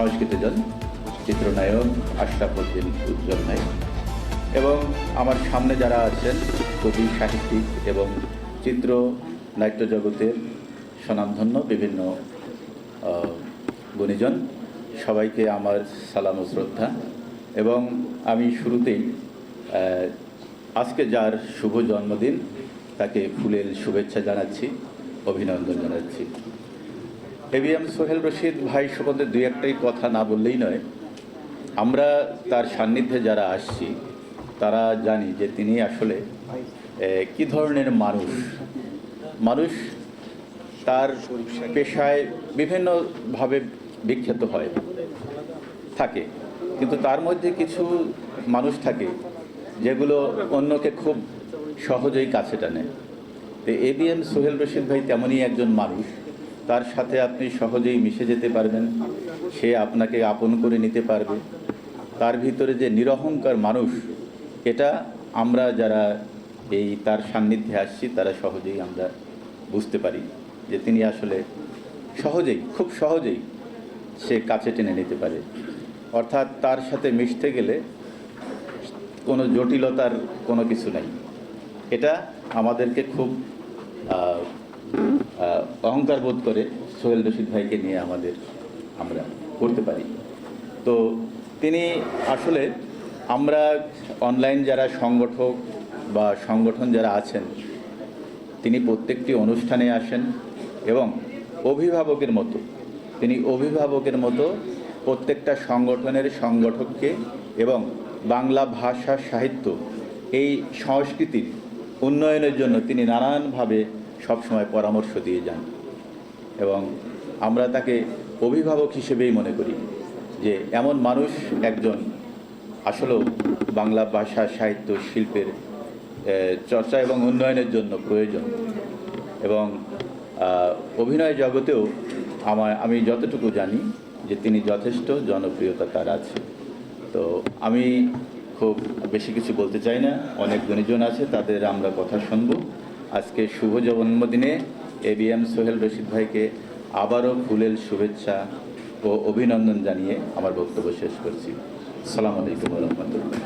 সংস্কৃতজন চিত্রনায়ক আশরাফুদ্দিন উজ্জ্বল নায়ক। এবং আমার সামনে যারা আছেন, কবি, সাহিত্যিক এবং চিত্র, নাট্য জগতের স্বনামধন্য বিভিন্ন গুণীজন, সবাইকে আমার সালাম ও শ্রদ্ধা। এবং আমি শুরুতেই আজকে যার শুভ জন্মদিন, তাকে ফুলের শুভেচ্ছা জানাচ্ছি, অভিনন্দন জানাচ্ছি। এবিএম সোহেল রশিদ ভাই সম্বন্ধে দুই একটাই কথা না বললেই নয়। আমরা তার সান্নিধ্যে যারা আসছি, তারা জানি যে তিনি আসলে কি ধরনের মানুষ? মানুষ তার পেশায় বিভিন্নভাবে বিখ্যাত হয়, থাকে। কিন্তু তার মধ্যে কিছু মানুষ থাকে, যেগুলো অন্যকে খুব সহজেই কাছে টানে। তো এবিএম সোহেল রশিদ ভাই তেমনই একজন মানুষ। তার সাথে আপনি সহজেই মিশে যেতে পারবেন। সে আপনাকে আপন করে নিতে পারবে। তার ভিতরে যে নিরহংকার মানুষ, এটা আমরা যারা এই তার সান্নিধ্যে আসছি, তারা সহজেই আমরা বুঝতে পারি যে তিনি আসলে সহজেই, খুব সহজেই সে কাছে টেনে নিতে পারে। অর্থাৎ তার সাথে মিশতে গেলে কোনো জটিলতার কোনো কিছু নাই। এটা আমাদেরকে খুব অহংকার বোধ করে সোহেল রশিদ ভাইকে নিয়ে আমাদের আমরা করতে পারি। তো তিনি আসলে আমরা অনলাইন যারা সংগঠক বা সংগঠন যারা আছেন, তিনি প্রত্যেকটি অনুষ্ঠানে আসেন এবং অভিভাবকের মতো, তিনি অভিভাবকের মতো প্রত্যেকটা সংগঠনের সংগঠককে এবং বাংলা ভাষা সাহিত্য, এই সংস্কৃতির উন্নয়নের জন্য তিনি নানানভাবে সবসময় পরামর্শ দিয়ে যান। এবং আমরা তাকে অভিভাবক হিসেবেই মনে করি যে, এমন মানুষ একজন আসলেও বাংলা ভাষা সাহিত্য শিল্পের চর্চা এবং উন্নয়নের জন্য প্রয়োজন। এবং অভিনয় জগতেও আমার, আমি যতটুকু জানি যে, তিনি যথেষ্ট জনপ্রিয়তা তার আছে। তো আমি খুব বেশি কিছু বলতে চাই না। অনেক গুণীজন আছে, তাদের আমরা কথা শুনব। আজকে শুভ জন্মদিনে A B M Sohel Rashid ভাইকে আবারও ফুলের শুভেচ্ছা ও অভিনন্দন জানিয়ে আমার বক্তব্য শেষ করছি। সালাম আলাইকুম রহমতুল্লাহ